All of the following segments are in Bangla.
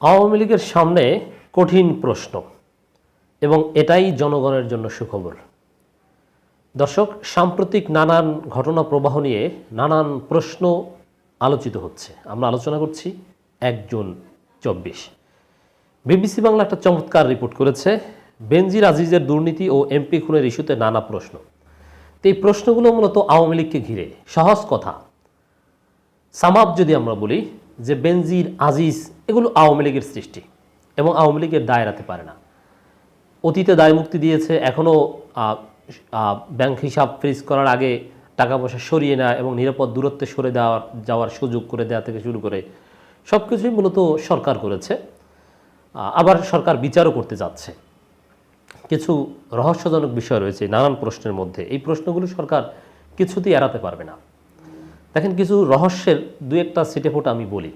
আওয়ামী লীগের সামনে কঠিন প্রশ্ন এবং এটাই জনগণের জন্য সুখবর। দর্শক, সাম্প্রতিক নানান ঘটনা প্রবাহ নিয়ে নানান প্রশ্ন আলোচিত হচ্ছে। আমরা আলোচনা করছি একজন চব্বিশ। বিবিসি বাংলা একটা চমৎকার রিপোর্ট করেছে, বেনজির আজিজের দুর্নীতি ও এমপি খুনের ইস্যুতে নানা প্রশ্ন। তো এই প্রশ্নগুলো মূলত আওয়ামী লীগকে ঘিরে। সহজ কথা। সামাপ যদি আমরা বলি যে বেনজির আজিজ, এগুলো আওয়ামী লীগের সৃষ্টি এবং আওয়ামী লীগের দায় এড়াতে পারে না। অতীতে দায় মুক্তি দিয়েছে, এখনও ব্যাংক হিসাব ফ্রিজ করার আগে টাকা পয়সা সরিয়ে নেওয়া এবং নিরাপদ দূরত্বে সরে দেওয়ার যাওয়ার সুযোগ করে দেওয়া থেকে শুরু করে সব কিছুই মূলত সরকার করেছে। আবার সরকার বিচারও করতে যাচ্ছে। কিছু রহস্যজনক বিষয় রয়েছে নানান প্রশ্নের মধ্যে। এই প্রশ্নগুলো সরকার কিছুতেই এড়াতে পারবে না। দেখেন কিছু রহস্যের দু একটা সিটে ফোটা আমি বলি।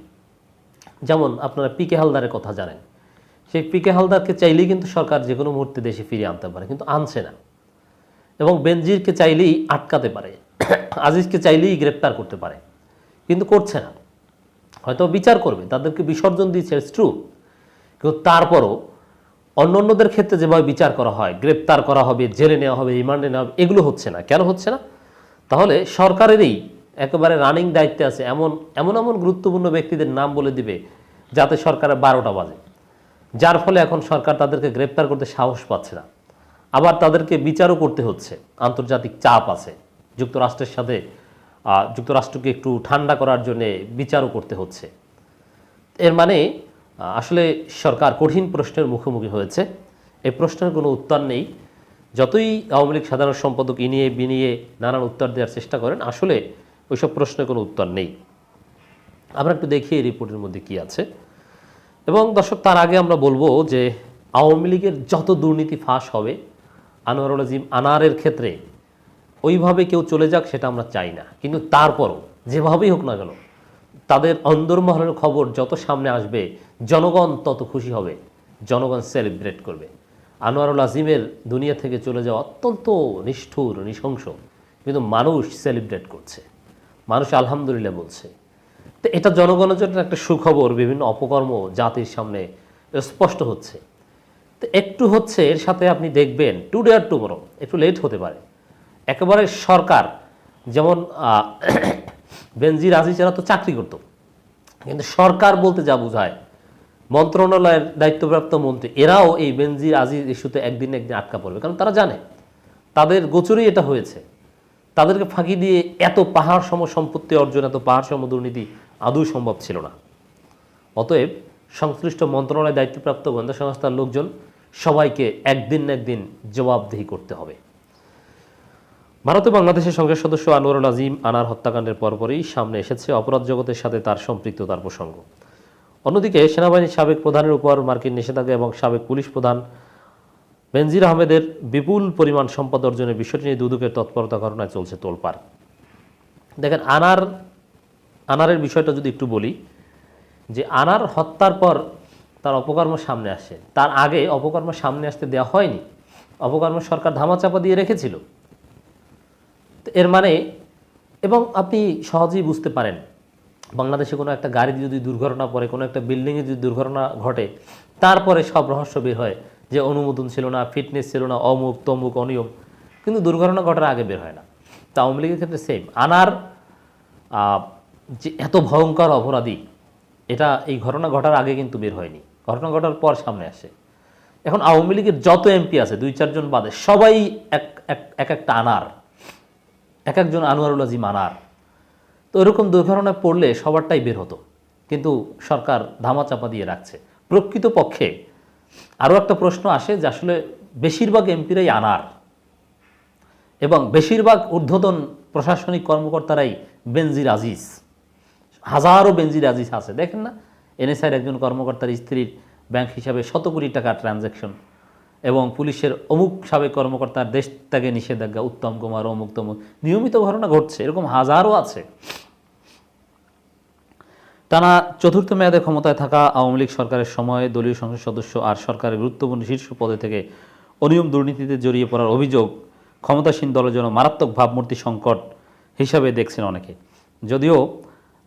যেমন আপনারা পিকে হালদারের কথা জানেন। সেই পিকে হালদারকে চাইলেই কিন্তু সরকার যে কোনো মুহূর্তে দেশে ফিরিয়ে আনতে পারে, কিন্তু আনছে না। এবং বেনজিরকে চাইলেই আটকাতে পারে, আজিজকে চাইলেই গ্রেপ্তার করতে পারে, কিন্তু করছে না। হয়তো বিচার করবে, তাদেরকে বিসর্জন দিচ্ছে ট্রু কিন্তু তারপরও অন্য অন্যদের ক্ষেত্রে যেভাবে বিচার করা হয়, গ্রেপ্তার করা হবে, জেলে নেওয়া হবে, রিমান্ডে নেওয়া হবে, এগুলো হচ্ছে না। কেন হচ্ছে না? তাহলে সরকারেরই একেবারে রানিং দায়িত্বে আছে, এমন এমন এমন গুরুত্বপূর্ণ ব্যক্তিদের নাম বলে দিবে যাতে সরকারের বারোটা বাজে। যার ফলে এখন সরকার তাদেরকে গ্রেপ্তার করতে সাহস পাচ্ছে না। আবার তাদেরকে বিচারও করতে হচ্ছে। আন্তর্জাতিক চাপ আছে। যুক্তরাষ্ট্রের সাথে যুক্তরাষ্ট্রকে একটু ঠান্ডা করার জন্যে বিচারও করতে হচ্ছে। এর মানে আসলে সরকার কঠিন প্রশ্নের মুখোমুখি হয়েছে। এই প্রশ্নের কোনো উত্তর নেই। যতই আওয়ামী লীগ সাধারণ সম্পাদক ইনিয়ে বিনিয়ে নানান উত্তর দেওয়ার চেষ্টা করেন, আসলে ওইসব প্রশ্নের কোনো উত্তর নেই। আমরা একটু দেখি এই রিপোর্টের মধ্যে কি আছে। এবং দর্শক, তার আগে আমরা বলব যে আওয়ামী লীগের যত দুর্নীতি ফাঁস হবে, আনোয়ারুল আজিম আনারের ক্ষেত্রে ওইভাবে কেউ চলে যাক সেটা আমরা চাই না। কিন্তু তারপরও, যেভাবেই হোক না কেন, তাদের অন্দরমহলের খবর যত সামনে আসবে, জনগণ তত খুশি হবে, জনগণ সেলিব্রেট করবে। আনোয়ারুল আজিমের দুনিয়া থেকে চলে যাওয়া অত্যন্ত নিষ্ঠুর, নৃশংস, কিন্তু মানুষ সেলিব্রেট করছে। মানুষ আলহামদুলিল্লাহ বলছে। তো এটা জনগণের জন্য একটা সুখবর, বিভিন্ন অপকর্ম জাতির সামনে স্পষ্ট হচ্ছে। তো একটু হচ্ছে এর সাথে আপনি দেখবেন টুডে আর টুমোরো একটু লেট হতে পারে। একেবারে সরকার, যেমন বেনজির আজিজেরা তো চাকরি করতো। কিন্তু সরকার বলতে যা বোঝায়, মন্ত্রণালয়ের দায়িত্বপ্রাপ্ত মন্ত্রী, এরাও এই বেনজির আজিজ ইস্যুতে একদিন একদিন আটকা পড়বে। কারণ তারা জানে, তাদের গোচরেই এটা হয়েছে। তাদেরকে ফাঁকি দিয়ে এত পাহাড় সম সম্পত্তি অর্জন, এত পাহাড় সম দুর্নীতি আদৌ সম্ভব ছিল না। অতএব সংশ্লিষ্ট মন্ত্রণালয়ের দায়িত্বপ্রাপ্ত গোয়েন্দা সংস্থার লোকজন সবাইকে একদিন না একদিন জবাবদিহি করতে হবে। ভারতে বাংলাদেশের সংসদ সদস্য আনোয়ারুল আজিম আনার হত্যাকাণ্ডের পরপরই সামনে এসেছে অপরাধ জগতের সাথে তার সম্পৃক্ততার প্রসঙ্গ। অন্যদিকে সেনাবাহিনীর সাবেক প্রধানের উপর মার্কিন নিষেধাজ্ঞা এবং সাবেক পুলিশ প্রধান বেনজির আহমেদের বিপুল পরিমাণ সম্পদ অর্জনের বিষয়টি নিয়ে দুদকের তৎপরতা ঘটনায় চলছে তোলপাড়। দেখেন, আনার, আনারের বিষয়টা যদি একটু বলি, যে আনার হত্যার পর তার অপকর্ম সামনে আসে। তার আগে অপকর্ম সামনে আসতে দেওয়া হয়নি। অপকর্ম সরকার ধামাচাপা দিয়ে রেখেছিল। এর মানে এবং আপনি সহজেই বুঝতে পারেন, বাংলাদেশে কোনো একটা গাড়ি যদি দুর্ঘটনা পড়ে, কোনো একটা বিল্ডিংয়ে যদি দুর্ঘটনা ঘটে, তারপরে সব রহস্য বের হয়। যে অনুমোদন ছিল না ফিটনেস ছিল না, অমুক, তমুক, অনিয়ম। কিন্তু দুর্ঘটনা ঘটার আগে বের হয় না। তা আওয়ামী লীগের ক্ষেত্রে সেম আনার যে এত ভয়ঙ্কর অপরাধী, এটা এই ঘটনা ঘটার আগে কিন্তু বের হয়নি। ঘটনা ঘটার পর সামনে আসে। এখন আওয়ামী লীগের যত এমপি আছে, দুই চারজন বাদে, সবাই এক, এক- এক একটা আনার। এক একজন আনোয়ারুল আজিম আনার। তো এরকম দুর্ঘটনায় পড়লে সবারটাই বের হতো। কিন্তু সরকার ধামাচাপা দিয়ে রাখছে। প্রকৃতপক্ষে আরও একটা প্রশ্ন আসে যে আসলে বেশিরভাগ এমপিরাই আনার এবং বেশিরভাগ ঊর্ধ্বতন প্রশাসনিক কর্মকর্তারাই বেনজির আজিজ। হাজারো বেনজির আজিজ আছে। দেখেন না, এনএসআইয়ের একজন কর্মকর্তার স্ত্রীর ব্যাংক হিসাবে শত কোটি টাকা ট্রানজ্যাকশন এবং পুলিশের অমুক সাবেক কর্মকর্তার দেশ ত্যাগে নিষেধাজ্ঞা, উত্তম কুমার, অমুক তমুক, নিয়মিত ঘটনা ঘটছে, এরকম হাজারও আছে। টানা চতুর্থ মেয়াদে ক্ষমতায় থাকা আওয়ামী লীগ সরকারের সময় দলীয় সংসদ সদস্য আর সরকারের গুরুত্বপূর্ণ শীর্ষ পদে থেকে অনিয়ম দুর্নীতিতে জড়িয়ে পড়ার অভিযোগ ক্ষমতাসীন দলের জন্য মারাত্মক ভাবমূর্তি সংকট হিসাবে দেখছেন অনেকে। যদিও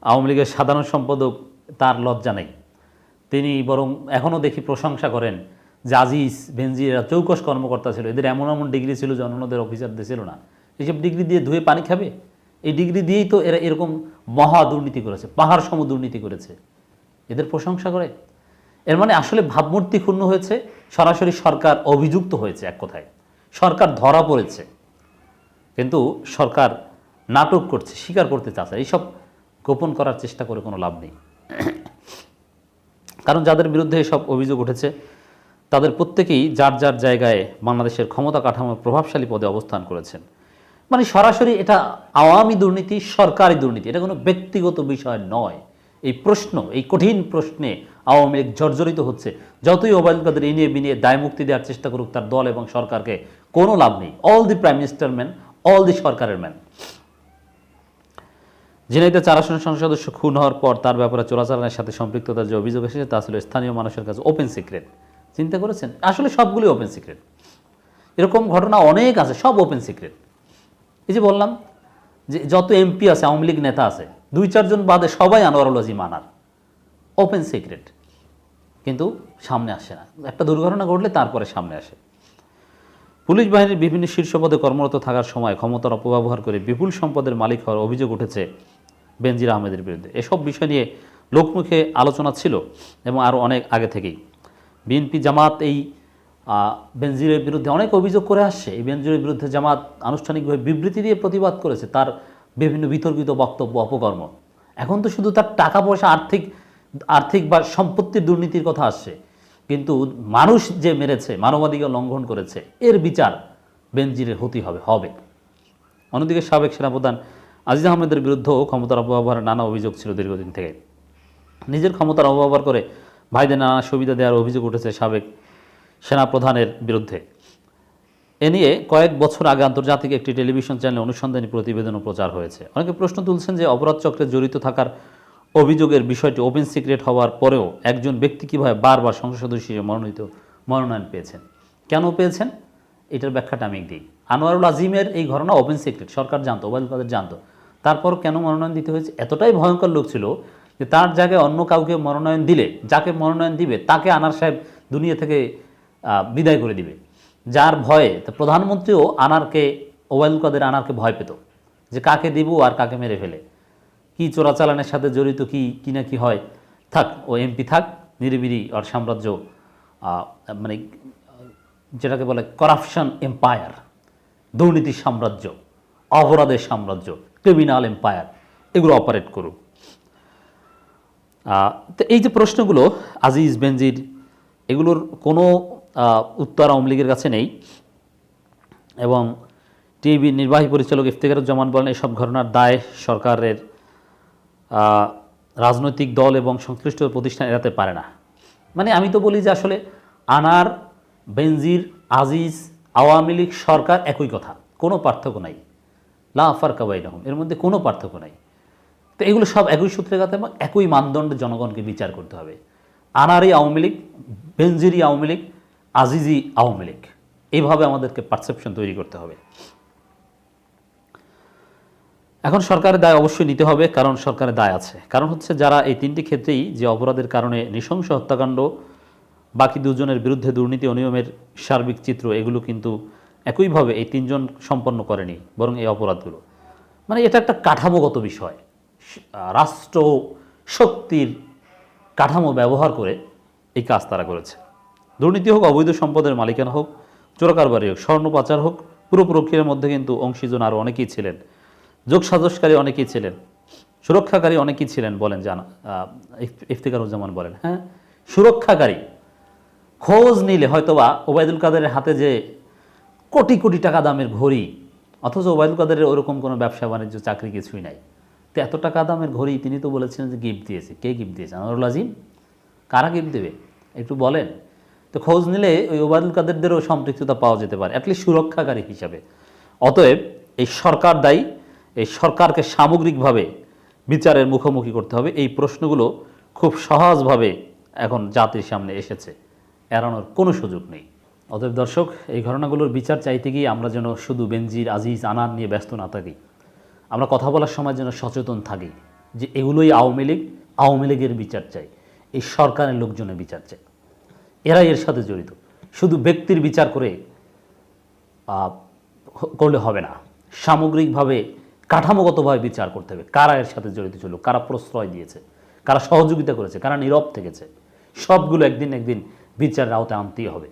আওয়ামী লীগের সাধারণ সম্পাদক তার লজ্জা নেই। তিনি বরং এখনও দেখি প্রশংসা করেন যে আজিজ বেনজির এরা চৌকস কর্মকর্তা ছিল। এদের এমন এমন ডিগ্রি ছিল যে অন্যদের অফিসারদের ছিল না। এসব ডিগ্রি দিয়ে ধুয়ে পানি খাবে? এই ডিগ্রি দিয়েই তো এরা এরকম মহা দুর্নীতি করেছে, পাহাড় সম দুর্নীতি করেছে। এদের প্রশংসা করে। এর মানে আসলে ভাবমূর্তি ক্ষুণ্ণ হয়েছে, সরাসরি সরকার অভিযুক্ত হয়েছে এক কথায়। সরকার ধরা পড়েছে, কিন্তু সরকার নাটক করছে, স্বীকার করতে চাচ্ছে এইসব গোপন করার চেষ্টা করে কোনো লাভ নেই। কারণ যাদের বিরুদ্ধে এসব অভিযোগ উঠেছে, তাদের প্রত্যেকেই যার যার জায়গায় বাংলাদেশের ক্ষমতা কাঠামো প্রভাবশালী পদে অবস্থান করেছেন। মানে সরাসরি এটা আওয়ামী দুর্নীতি, সরকারি দুর্নীতি, এটা কোনো ব্যক্তিগত বিষয় নয়। এই প্রশ্ন, এই কঠিন প্রশ্নে আওয়ামী লীগ জর্জরিত হচ্ছে। যতই ওবায়দুল কাদের এই নিয়ে বিনিয়ে দায় মুক্তি দেওয়ার চেষ্টা করুক, তার দল এবং সরকারকে কোনো লাভ নেই। All the prime minister man all the সরকারের ম্যান ঝিনাইতে চার আসনের সংসদ সদস্য খুন হওয়ার পর তার ব্যাপারে চোরাচালানের সাথে সম্পৃক্ততার যে অভিযোগ এসেছে, তা ছিল স্থানীয় মানুষের কাছে ওপেন সিক্রেট চিন্তা করেছেন? আসলে সবগুলি ওপেন সিক্রেট এরকম ঘটনা অনেক আছে, সব ওপেন সিক্রেট এই যে বললাম যে যত এমপি আছে, আওয়ামী লীগ নেতা আছে, দুই চারজন বাদে সবাই আনোয়ারুল আজিম আনার ওপেন সিক্রেট কিন্তু সামনে আসে না। একটা দুর্ঘটনা ঘটলে তারপরে সামনে আসে। পুলিশ বাহিনীর বিভিন্ন শীর্ষ পদে কর্মরত থাকার সময় ক্ষমতার অপব্যবহার করে বিপুল সম্পদের মালিক হওয়ার অভিযোগ উঠেছে বেনজির আহমেদের বিরুদ্ধে। এসব বিষয় নিয়ে লোকমুখে আলোচনা ছিল এবং আরও অনেক আগে থেকেই। বিএনপি জামাত এই বেনজিরের বিরুদ্ধে অনেক অভিযোগ করে আসছে। এই বেনজিরের বিরুদ্ধে জামাত আনুষ্ঠানিকভাবে বিবৃতি দিয়ে প্রতিবাদ করেছে তার বিভিন্ন বিতর্কিত বক্তব্য, অপকর্ম। এখন তো শুধু তার টাকা পয়সা, আর্থিক আর্থিক বা সম্পত্তির দুর্নীতির কথা আসছে। কিন্তু মানুষ যে মেরেছে, মানবাধিকার লঙ্ঘন করেছে, এর বিচার বেনজিরের হতি হবে হবে। অন্যদিকে সাবেক সেনাপ্রধান আজিজ আহমেদের বিরুদ্ধেও ক্ষমতার অপব্যবহারের নানা অভিযোগ ছিল দীর্ঘদিন থেকে। নিজের ক্ষমতার অপব্যবহার করে ভাইদের নানা সুবিধা দেওয়ার অভিযোগ উঠেছে সাবেক সেনাপ্রধানের বিরুদ্ধে। এ নিয়ে কয়েক বছর আগে আন্তর্জাতিক একটি টেলিভিশন চ্যানেলে অনুসন্ধানী প্রতিবেদনও প্রচার হয়েছে। অনেকে প্রশ্ন তুলছেন যে অপরাধ চক্রে জড়িত থাকার অভিযোগের বিষয়টি ওপেন সিক্রেট হওয়ার পরেও একজন ব্যক্তি কীভাবে বারবার সংসদ সদস্য হিসেবে মনোনীত, মনোনয়ন পেয়েছেন? কেন পেয়েছেন? এটার ব্যাখ্যাটা আমি দিই। আনোয়ারুল আজিমের এই ঘটনা ওপেন সিক্রেট, সরকার জানতো ওবায়দুল কাদের জানতো। তারপর কেন মনোনয়ন দিতে হয়েছে? এতটাই ভয়ঙ্কর লোক ছিল যে তার জায়গায় অন্য কাউকে মনোনয়ন দিলে, যাকে মনোনয়ন দিবে, তাকে আনার সাহেব দুনিয়া থেকে বিদায় করে দিবে। যার ভয়ে তো প্রধানমন্ত্রীও আনারকে, ওবায়দুল কাদের আনারকে ভয় পেত যে কাকে দিব আর কাকে মেরে ফেলে। কি চোরাচালানের সাথে জড়িত, কি কি না কি হয়? থাক, ও এমপি থাক নিরিবিরি আর সাম্রাজ্য মানে যেটাকে বলে করাপশন এম্পায়ার দুর্নীতির সাম্রাজ্য, অপরাধের সাম্রাজ্য ক্রিমিনাল এম্পায়ার এগুলো অপারেট করুক। তো এই যে প্রশ্নগুলো, আজিজ, বেনজির, এগুলোর কোনো উত্তর আওয়ামী লীগের কাছে নেই। এবং টিভি নির্বাহী পরিচালক ইফতেখারুজ্জামান বলেন, এসব ঘটনার দায় সরকারের রাজনৈতিক দল এবং সংশ্লিষ্ট প্রতিষ্ঠান এড়াতে পারে না। মানে আমি তো বলি যে আসলে আনার, বেনজির, আজিজ, আওয়ামী লীগ সরকার একই কথা, কোনো পার্থক্য নাই। লা আফার কাবাই রহম এর মধ্যে কোনো পার্থক্য নাই। তো এগুলো সব একই সূত্রে কথা এবং একই মানদণ্ডে জনগণকে বিচার করতে হবে। আনারই আওয়ামী লীগ বেনজিরি আওয়ামী লীগ আজিজি আওয়ামী লীগ। এইভাবে আমাদেরকে পারসেপশন তৈরি করতে হবে। এখন সরকারের দায় অবশ্যই নিতে হবে, কারণ সরকারের দায় আছে। কারণ হচ্ছে যারা এই তিনটি ক্ষেত্রেই যে অপরাধের কারণে নৃশংস হত্যাকাণ্ড, বাকি দুজনের বিরুদ্ধে দুর্নীতি অনিয়মের সার্বিক চিত্র, এগুলো কিন্তু একইভাবে এই তিনজন সম্পন্ন করেনি, বরং এই অপরাধগুলো। মানে এটা একটা কাঠামোগত বিষয়। রাষ্ট্র শক্তির কাঠামো ব্যবহার করে এই কাজ তারা করেছে। দুর্নীতি হোক, অবৈধ সম্পদের মালিকানা হোক, চোরাকারবারি হোক, স্বর্ণ পাচার হোক পুরো প্রক্রিয়ার মধ্যে কিন্তু অংশীজন আরও অনেকেই ছিলেন। যোগ সাজসকারী অনেকেই ছিলেন, সুরক্ষাকারী অনেকেই ছিলেন বলেন জানা ইফতিকারুজ্জামান বলেন হ্যাঁ? সুরক্ষাকারী, খোঁজ নিলে হয়তোবা ওবায়দুল কাদেরের হাতে যে কোটি কোটি টাকা দামের ঘড়ি, অথচ ওবায়দুল কাদেরের ওরকম কোনো ব্যবসা বাণিজ্য, চাকরি কিছুই নাই। তো এত টাকা দামের ঘড়ি তিনি তো বলেছিলেন যে গিফট দিয়েছে। কে গিফট দিয়েছে? আনোয়ারুল আজিম? কারা গিফট দেবে? একটু বলেন। তো খোঁজ নিলে ওই ওবায়দুল কাদেরদেরও সম্পৃক্ততা পাওয়া যেতে পারে অ্যাটলিস্ট সুরক্ষাকারী হিসাবে। অতএব এই সরকার দায়ী, এই সরকারকে সামগ্রিকভাবে বিচারের মুখোমুখি করতে হবে। এই প্রশ্নগুলো খুব সহজভাবে এখন জাতির সামনে এসেছে, এড়ানোর কোনো সুযোগ নেই। অতএব দর্শক, এই ঘটনাগুলোর বিচার চাইতে গিয়ে আমরা যেন শুধু বেনজির, আজিজ আনার নিয়ে ব্যস্ত না থাকি। আমরা কথা বলার সময় যেন সচেতন থাকি যে এগুলোই আওয়ামী লীগ, আওয়ামী লীগের বিচার চাই, এই সরকারের লোকজনের বিচার চাই। এরাই এর সাথে জড়িত। শুধু ব্যক্তির বিচার করে করলে হবে না। সামগ্রিকভাবে কাঠামোগতভাবে বিচার করতে হবে। কারা এর সাথে জড়িত ছিল? কারা প্রশ্রয় দিয়েছে? কারা সহযোগিতা করেছে? কারা নীরব থেকেছে? সবগুলো একদিন একদিন বিচারের আওতায় আনতেই হবে।